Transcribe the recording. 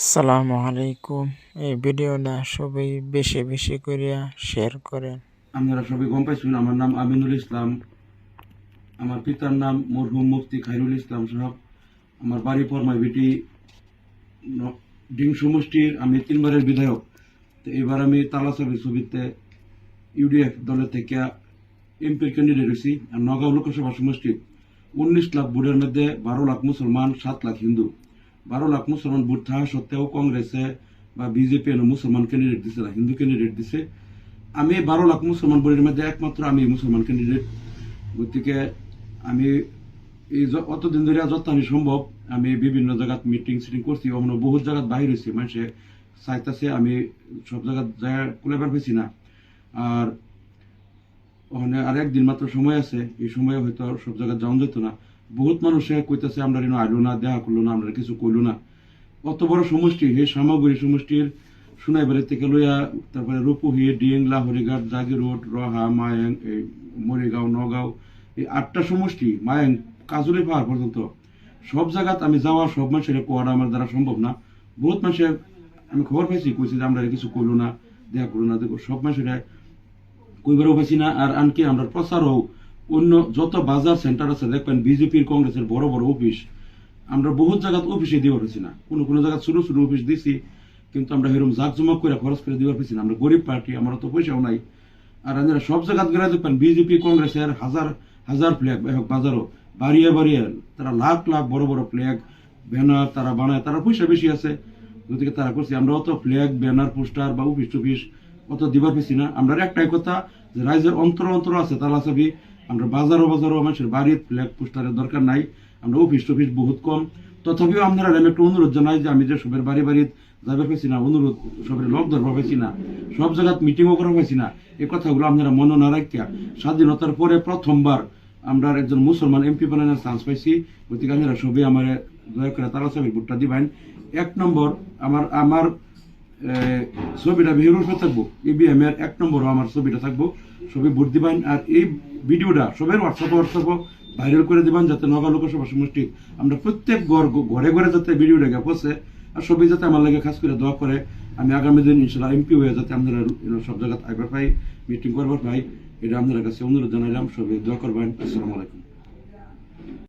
আসসালামু আলাইকুম। এই ভিডিওটা সবাই বেশি বেশি করিয়া শেয়ার করেন। আপনারা সবাই গম পাইছেন? আমার নাম আমিনুল ইসলাম। আমার পিতার নাম মরহুম মুফতি খাইরুল ইসলাম সাহেব। আমার বাড়ি পরমাই বেটি ন- ডিং সমষ্টির আমি তিনবারের বিধায়ক। তো এবার আমি তালাসাবি ছবিতে ইউডিএফ দলের থেকে এমপির ক্যান্ডিডেট হয়েছি। আর নগাঁও লোকসভা সমষ্টির উনিশ লাখ ভোটের মধ্যে বারো লাখ মুসলমান, সাত লাখ হিন্দু। বারো লাখ মুসলমান ভোট থাকা সত্ত্বেও কংগ্রেসে বা বিজেপি মুসলমান ক্যান্ডিডেট দিছে না, হিন্দু ক্যান্ডিডেট দিছে। আমি বারো লাখ মুসলমান ভোটের মধ্যে একমাত্র আমি মুসলমান ক্যান্ডিডেট গতিকে আমি এই অতদিন ধরে যতখানি সম্ভব আমি বিভিন্ন জায়গাত মিটিং সিটিং করছি অন্য বহুত জায়গাত বাহির হয়েছি মানুষে চাইতেছে আমি সব জায়গাত জায়গা খুলে বার পেয়েছি না। আর ওখানে আর একদিন মাত্র সময় আছে, এই সময়ে হয়তো সব জায়গায় যাওয়া যেত না। বহুত মানুষে কইতেছে, আমরা রেনো আইলো না, দেখা করল না, আমরা কিছু করল না। অত বড় সমষ্টি এই সামগ্রী সমষ্টির সোনাইবাড়ি থেকে লইয়া তারপরে রূপহী ডিংলা হরিঘাট জাগিরোড রহা, মায়াং, এই মরিগাঁও, নগাঁও, এই আটটা সমষ্টি, মায়াং, কাজুলি পাহাড় পর্যন্ত, সব জায়গাত আমি যাওয়া, সব মানুষের কোয়াটা আমার দ্বারা সম্ভব না। বহুত মানুষের আমি খবর পাইছি, কইছি যে আমরা কিছু করল না, দেখা করল না, দেখো, সব মানুষের কইবারও পাইছি না, আর আনকি আমরা প্রচারও অন্য যত বাজার সেন্টার আছে, দেখবেন বিজেপির কংগ্রেসের বড় বড় অফিস, আমরা বহুত জায়গাত অফিসে দিতে পারছি না। কোনো কোনো জায়গায় ছোট ছোট অফিস দিছি, কিন্তু আমরা এরকম জাকজমক করে খরচ করে দিতে পারছি না। আমরা গরিব পার্টি আমার তো পয়সাও নাই। আর আমরা সব জায়গাত গেলে দেখবেন বিজেপি, কংগ্রেসের হাজার হাজার ফ্ল্যাগ বাজারও, বাড়িয়ে বাড়িয়ে তারা লাখ লাখ বড় বড় ফ্ল্যাগ ব্যানার তারা বানায়, তারা পয়সা বেশি আছে। গতিকে তারা করছি, আমরা অত ফ্ল্যাগ ব্যানার পোস্টার বা অফিস টফিস অত দিবার পেছি না। আমরা একটাই কথা, যে রাইজের অন্তর অন্তর আছে তালা চাবি আমরা বাজারও বাজারও মানুষের বাড়ির ফ্ল্যাগ পোস্টারের দরকার নাই। আমরা অফিস টফিস বহুত কম। তথাপিও আপনারা আমি একটা অনুরোধ জানাই যে আমি যে সবের বাড়ি বাড়ি যাবে পেয়েছি না, অনুরোধ সবের লোক ধরবা পেছি না, সব জায়গাত মিটিংও করা পেছি না এই কথাগুলো আপনারা মনে না রাখিয়া স্বাধীনতার পরে প্রথমবার আমরা একজন মুসলমান এমপি বানানোর চান্স পাইছি। গতিকে আপনারা সবাই আমার দয়া করে তারা সবের ভোটটা দিবেন। এক নম্বর, আমার আমার ছবিটা বিহিরুর থাকব। ইবিএম এর এক নম্বর আমার ছবিটা থাকব। সবাই ভোট দিবেন আর এই ভিডিওটা সবের হোয়াটসঅ্যাপ হোয়াটসঅ্যাপ ভাইরাল করে দিবেন যাতে নগা লোকসভা সমষ্টি আমরা প্রত্যেক ঘর ঘরে ঘরে যাতে ভিডিওটা পৌঁছে আর সবাই যাতে আমার লাগে খাস করে দোয়া করে। আমি আগামী দিন ইনশাল্লাহ এমপি হয়ে যাতে আপনারা সব জায়গায় আইবার পাই মিটিং করবার পাই, এটা আপনাদের কাছে অনুরোধ জানাইলাম, সবাই দোয়া করবেন। আসসালামু আলাইকুম।